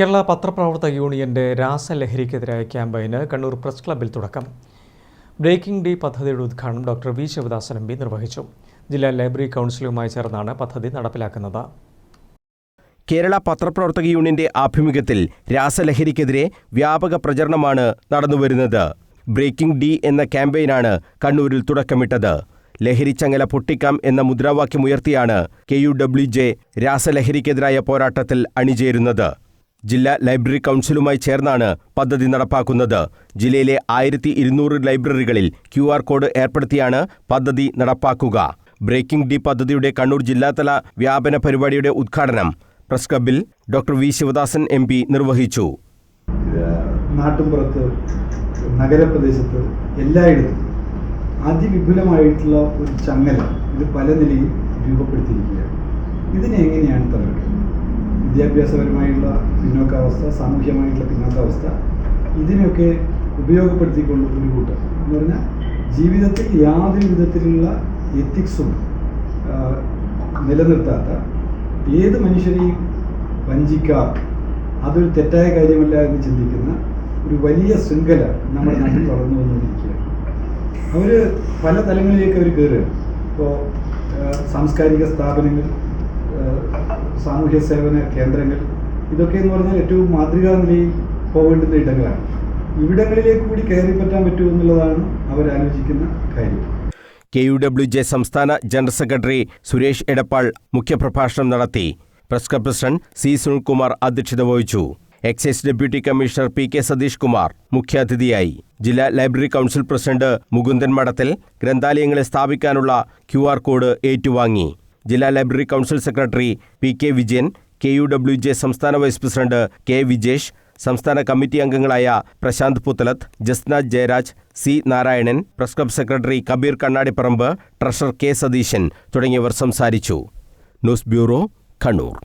കേരള പത്രപ്രവർത്തക യൂണിയന്റെ രാസലഹരിക്കെതിരായ ക്യാമ്പയിന് കണ്ണൂർ പ്രസ് ക്ലബിൽ തുടക്കം. ബ്രേക്കിംഗ് ഡേ പദ്ധതിയുടെ ഉദ്ഘാടനം doctor V Sivadasan M P നിർവഹിച്ചു. ജില്ലാ ലൈബ്രറി കൗൺസിലുമായി ചേർന്നാണ് പദ്ധതി നടപ്പിലാക്കുന്നത്. കേരള പത്രപ്രവർത്തക യൂണിയന്റെ ആഭിമുഖ്യത്തിൽ രാസലഹരിക്കെതിരെ വ്യാപക പ്രചരണമാണ് നടന്നുവരുന്നത്. ബ്രേക്കിംഗ് ഡി എന്ന ക്യാമ്പയിനാണ് കണ്ണൂരിൽ തുടക്കമിട്ടത്. ലഹരിച്ചങ്ങല പൊട്ടിക്കാം എന്ന മുദ്രാവാക്യമുയർത്തിയാണ് കെ യു ഡബ്ല്യു ജെ രാസലഹരിക്കെതിരായ പോരാട്ടത്തിൽ അണിചേരുന്നത്. ജില്ലാ ലൈബ്രറി കൗൺസിലുമായി ചേർന്നാണ് പദ്ധതി നടപ്പാക്കുന്നത്. ജില്ലയിലെ ആയിരത്തി ഇരുന്നൂറ് ലൈബ്രറികളിൽ ക്യു ആർ കോഡ് ഏർപ്പെടുത്തിയാണ് പദ്ധതി നടപ്പാക്കുക. ബ്രേക്കിംഗ് ഡി പദ്ധതിയുടെ കണ്ണൂർ ജില്ലാതല വ്യാപന പരിപാടിയുടെ ഉദ്ഘാടനം പ്രസ് ക്ലബിൽ doctor V. Sivadasan M. P നിർവഹിച്ചു. നാട്ടുമ്പുറത്ത് നഗരപ്രദേശത്ത് എല്ലായിടത്തും അതിവിപുലമായിട്ടുള്ള ഒരു ചങ്ങല ഇത് പല നിലയിൽ രൂപപ്പെടുത്തിയിരിക്കുകയാണ്. ഇതിനെ എങ്ങനെയാണ് തകർക്കുന്നത് വിദ്യാഭ്യാസപരമായുള്ള പിന്നോക്കാവസ്ഥ സാമൂഹ്യമായിട്ടുള്ള പിന്നോക്കാവസ്ഥ ഇതിനെയൊക്കെ ഉപയോഗപ്പെടുത്തിക്കൊണ്ട് ഒരു കൂട്ടം എന്ന് പറഞ്ഞാൽ ജീവിതത്തിൽ യാതൊരു വിധത്തിലുള്ള എത്തിക്സും നിലനിർത്താത്ത ഏത് മനുഷ്യരെയും വഞ്ചിക്കാം അതൊരു തെറ്റായ കാര്യമല്ല എന്ന് ചിന്തിക്കുന്ന ഒരു വലിയ ശൃംഖല നമ്മുടെ നാട്ടിൽ വളർന്നു വന്നുകൊണ്ടിരിക്കുകയാണ്. അവർ പല തലങ്ങളിലേക്ക് അവർ കയറുകയാണ് ഇപ്പോൾ സാംസ്കാരിക സ്ഥാപനങ്ങൾ സാമൂഹ്യ സേവന കേന്ദ്രങ്ങൾ. ഇതൊക്കെ എന്ന് പറഞ്ഞാൽ ഏറ്റവും മാതൃകാ നിലയിൽ പോകേണ്ടുന്ന ഇടങ്ങളാണ്. ഇവിടങ്ങളിലേക്ക് കൂടി കയറി പറ്റാൻ പറ്റുമോ എന്നുള്ളതാണ് അവരാലോചിക്കുന്ന കാര്യം. കെ യു ഡബ്ല്യു ജെ സംസ്ഥാന ജനറൽ സെക്രട്ടറി സുരേഷ് എടപ്പാൾ മുഖ്യപ്രഭാഷണം നടത്തി. Press club president C Sunilkumar അധ്യക്ഷത വഹിച്ചു. Excise deputy commissioner P K Satheesh Kumar മുഖ്യാതിഥിയായി. ജില്ലാ ലൈബ്രറി കൗൺസിൽ പ്രസിഡന്റ് മുകുന്ദൻ മഠത്തിൽ ഗ്രന്ഥാലയങ്ങളെ സ്ഥാപിക്കാനുള്ള ക്യു കോഡ് ഏറ്റുവാങ്ങി. ജില്ലാ library council secretary P K Vijayan K U W J സംസ്ഥാന വൈസ് പ്രസിഡന്റ് കെ വിജേഷ് സംസ്ഥാന കമ്മിറ്റി അംഗങ്ങളായ Prasanth Puthalath Jasna Jayaraj C Narayanan press club secretary Kabeer Kannadiparamba treasurer K Satheesan തുടങ്ങിയവർ സംസാരിച്ചു. News bureau Kannur.